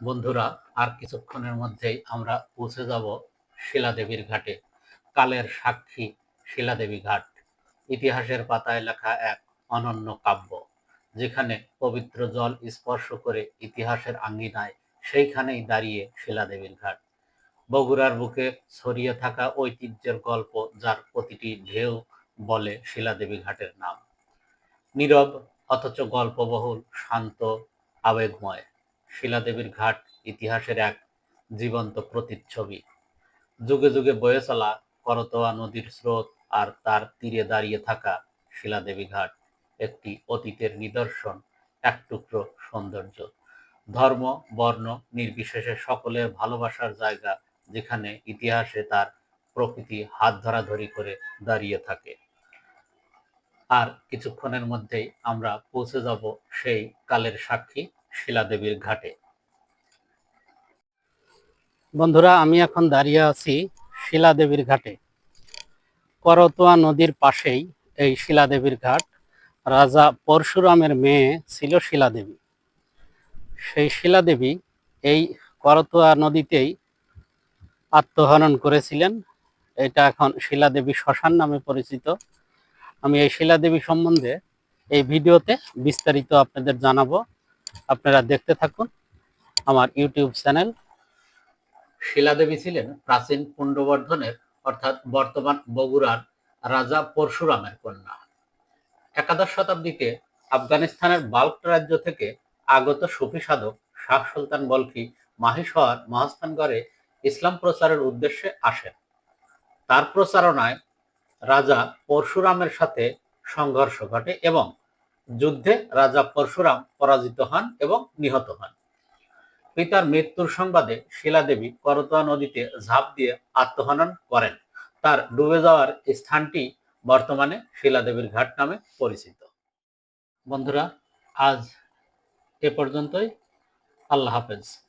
বন্ধুরা, আর কিছুক্ষণের মধ্যেই আমরা পৌঁছে যাব শিলাদেবীর ঘাটে। কালের সাক্ষী শিলাদেবী ঘাট। ইতিহাসের পাতায় লেখা এক অনন্য কাব্য, যেখানে পবিত্র জল স্পর্শ করে ইতিহাসের আঙ্গিনায় সেইখানেই দাঁড়িয়ে শিলাদেবীর ঘাট। বগুড়ার বুকে ছড়িয়ে থাকা ঐতিহ্যের গল্প, যার প্রতিটি ঢেউ বলে শিলাদেবী ঘাটের নাম। নীরব, অথচ গল্পবহুল, শান্ত, আবেগময়। শিলাদেবীর ঘাট ইতিহাসের এক জীবন্ত প্রতিচ্ছবি। যুগে যুগে বয়ে চলা করতোয়া নদীর স্রোত আর তার তীরে দাঁড়িয়ে থাকা শিলাদেবী ঘাট একটি অতীতের নিদর্শন, এক টুকরো সৌন্দর্য। ধর্ম, বর্ণ, নির্বিশেষে সকলের ভালোবাসার জায়গা যেখানে ইতিহাসে তার প্রকৃতি হাত ধরাধরি করে দাঁড়িয়ে থাকে। আর কিছুক্ষণের মধ্যেই আমরা পৌঁছে যাব সেই কালের সাক্ষী শিলাদেবীর ঘাটে। বন্ধুরা, আমি এখন দাঁড়িয়ে আছি শিলাদেবীর ঘাটে। করতোয়া নদীর পাশেই এই শিলাদেবীর ঘাট। রাজা পরশুরামের মেয়ে ছিল শিলাদেবী। সেই শিলাদেবী এই করতোয়া নদীতেই আত্মহরণ করেছিলেন। এটা এখন শিলাদেবী শ্মশান নামে পরিচিত। আমি এই শিলাদেবী সম্বন্ধে এই ভিডিওতে বিস্তারিত আপনাদের জানাব। আপনারা দেখতে থাকুন আমার ইউটিউব চ্যানেল। শিলাদেবী ছিলেন প্রাচীন পুণ্ডবর্ধনের, অর্থাৎ বর্তমান বগুড়ার রাজা পরশুরামের কন্যা। একাদশ শতাব্দীতে আফগানিস্তানের বাল্ক রাজ্য থেকে আগত সুফি সাধক শাহ সুলতান বলখি মাহিশহর মহাস্থানগড়ে ইসলাম প্রচারের উদ্দেশ্যে আসেন। তার প্রচারণায় রাজা পরশুরামের সাথে সংঘর্ষ ঘটে এবং যুদ্ধে রাজা পরশুরাম পরাজিত হন এবং নিহত হন। পিতার মৃত্যুর সংবাদে শিলাদেবী করতোয়া নদীতে ঝাঁপ দিয়ে আত্মহনন করেন। তার ডুবে যাওয়ার স্থানটি বর্তমানে শিলাদেবীর ঘাট নামে পরিচিত। বন্ধুরা, আজ এ পর্যন্তই। আল্লাহ হাফেজ।